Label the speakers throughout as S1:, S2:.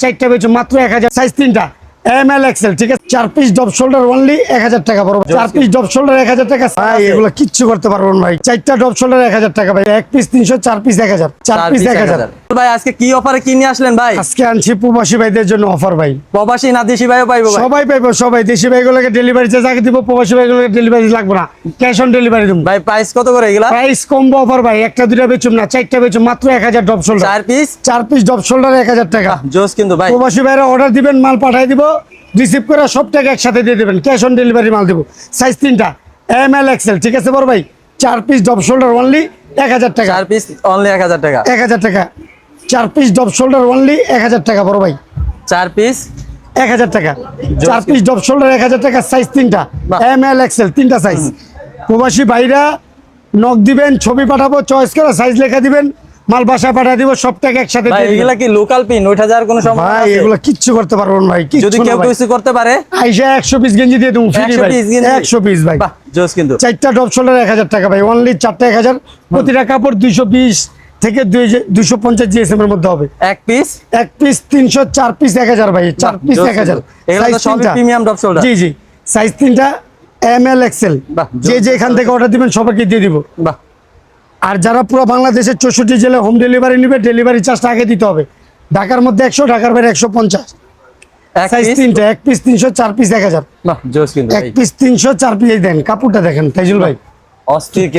S1: চারটা বেচো মাত্র এক হাজার সাইজ তিনটা। এম এল এক্সেল ঠিক আছে? চার পিস ডব শোল্ডার অনলি এক হাজার টাকা পড়বে। চার পিস ডব শোল্ডার এক হাজার টাকা। ভাই এগুলো কিচ্ছু করতে ভাই। চারটা ডব শোল্ডার এক হাজার টাকা ভাই। এক পিস তিনশো চার পিস এক হাজার। চার
S2: চার
S1: পিস এক
S2: এক
S1: হাজার।
S2: হাজার। ভাই আজকে কি অফারে কি নিয়ে আসলেন ভাই?
S1: আজকে আনছি প্রবাসী ভাইদের জন্য অফার ভাই।
S2: প্রবাসী না দেশি ভাইও পাইবো
S1: সবাই পাইবো সবাই। দেশি ভাইগুলোকে ডেলিভারি চার্জ আগে দিব প্রবাসী ভাইগুলোকে ডেলিভারি লাগবে না। ক্যাশ অন ডেলিভারি দিব
S2: ভাই প্রাইস কত করে এগুলা?
S1: প্রাইস কমবো অফার ভাই। একটা দুটা বেচুম না চারটা বেচুম মাত্র এক হাজার ডব শোল্ডার
S2: চার পিস
S1: চার পিস ডব শোল্ডার এক হাজার টাকা।
S2: জোস কিন্তু ভাই।
S1: প্রবাসী ভাইরা অর্ডার দিবেন মাল পাঠাই দিব। রিসিভ করে সব টাকা একসাথে দিয়ে দেবেন। ক্যাশ অন ডেলিভারি মাল দেবো। সাইজ তিনটা। এম এল এক্সেল ঠিক আছে বড় ভাই? চার পিস ডব শোল্ডার অনলি এক হাজার টাকা।
S2: চার পিস অনলি এক হাজার টাকা।
S1: এক হাজার টাকা। চার পিস ডব শোল্ডার অনলি এক হাজার টাকা বড় ভাই।
S2: চার পিস
S1: এক হাজার টাকা। চার পিস ডব শোল্ডার এক হাজার টাকা সাইজ তিনটা। এম এল এক্সেল তিনটা সাইজ প্রবাসী ভাইরা নখ দিবেন ছবি পাঠাবো চয়েস করে সাইজ লেখা দিবেন। মাল বাসায় পাঠিয়ে দিব সব টাকা একসাথে।
S2: এগুলা কি লোকাল পিন ওইটা যাওয়ার কোনো
S1: ভাই এগুলো কিচ্ছু করতে পারবেন ভাই
S2: যদি কেউ কিছু করতে পারে?
S1: আইসা একশো পিস গেঞ্জি দিয়ে দেবো ফ্রি ভাই।
S2: piece গেঞ্জি?
S1: একশো পিস ভাই।
S2: বাহ জোস কিন্তু।
S1: চারটা ডব শোল্ডার এক হাজার টাকা ভাই অনলি চারটা এক হাজার। প্রতিটা কাপড় দুইশো বিশ থেকে দুইশো পঞ্চাশ জিএসএম এর মধ্যে হবে।
S2: এক পিস
S1: এক পিস তিনশো চার পিস এক হাজার ভাই চার পিস
S2: জোস
S1: এক হাজার।
S2: কিন্তু। এগুলো তো সবই
S1: তিনটা।
S2: premium drop
S1: জি জি। সাইজ তিনটা এম এল এক্সেল যে
S2: জোস,
S1: যেখান থেকে অর্ডার দিবেন সবাইকে দিয়ে দিব।
S2: বাহ
S1: আর যারা পুরো বাংলাদেশের চৌষট্টি জেলায় হোম ডেলিভারি নেবে ডেলিভারি চার্জটা আগে দিতে হবে। ঢাকার মধ্যে একশো ঢাকার বাইরে একশো পঞ্চাশ। সাইজ তিনটা এক পিস তিনশো চার পিস এক হাজার। এক পিস তিনশো চার পিস দেন কাপড়টা দেখেন তাইজুল ভাই।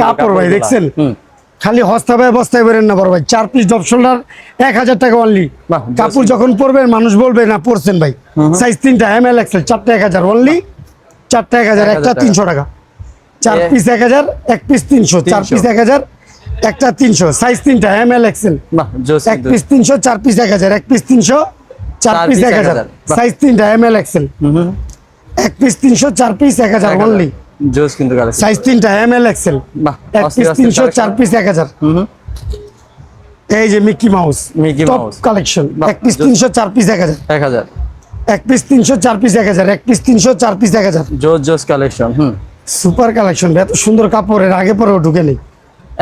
S1: কাপড় ভাই দেখছেন? খালি হস্তা ভাই বস্তায় বেরেন না বড় ভাই চার পিস ডব শোল্ডার এক হাজার টাকা অনলি
S2: বাহ,
S1: কাপড় যখন পরবেন মানুষ বলবে না পরছেন ভাই। সাইজ তিনটা এম এল এক্সেল চারটা এক হাজার অনলি চারটা এক হাজার একটা তিনশো টাকা। চার পিস এক হাজার এক পিস তিনশো চার পিস এক হাজার একটা তিনশো সাইজ তিনটা এম এল এক্সেল এক পিস তিনশো চার পিস এক হাজার এক পিস তিনশো চার পিস এক হাজার। সাইজ তিনটা এম এল এক্সেল। এক পিস তিনশো চার পিস এক হাজার অনলি
S2: জোস কিন্তু
S1: সাইজ তিনটা এম এল এক্সেল এক পিস তিনশো চার পিস এক হাজার। এই যে Mickey Mouse
S2: Mickey Mouse.
S1: Collection এক পিস তিনশো চার পিস এক হাজার।
S2: এক হাজার।
S1: এক পিস তিনশো চার পিস এক হাজার। এক পিস তিনশো চার পিস এক হাজার।
S2: জোস জোস কালেকশন হুম।
S1: সুপার কালেকশন এত সুন্দর কাপড়ের আগে পরেও ঢুকে নেই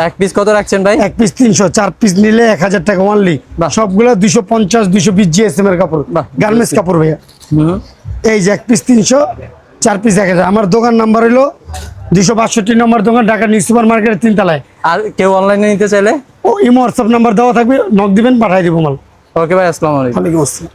S2: এক পিস কত রাখছেন ভাই?
S1: এক পিস তিনশো চার পিস নিলে এক হাজার টাকা অনলি সবগুলো পঞ্চাশ জিএসএম এর কাপড়। গার্মেন্টস কাপড় ভাইয়া। এই যে এক পিস তিনশো চার পিস এক হাজার। আমার দোকান নাম্বার হলো দুইশো বাষট্টি নম্বর দোকান ঢাকা নিউ সুপার মার্কেটের তিনতলায়।
S2: আর কেউ অনলাইনে নিতে চাইলে?
S1: ও ইমো হোয়াটসঅ্যাপ নাম্বার দেওয়া থাকবে নক দিবেন পাঠাই দিব মাল।
S2: ওকে ভাই আসসালামু আলাইকুম।
S1: আসসালাম।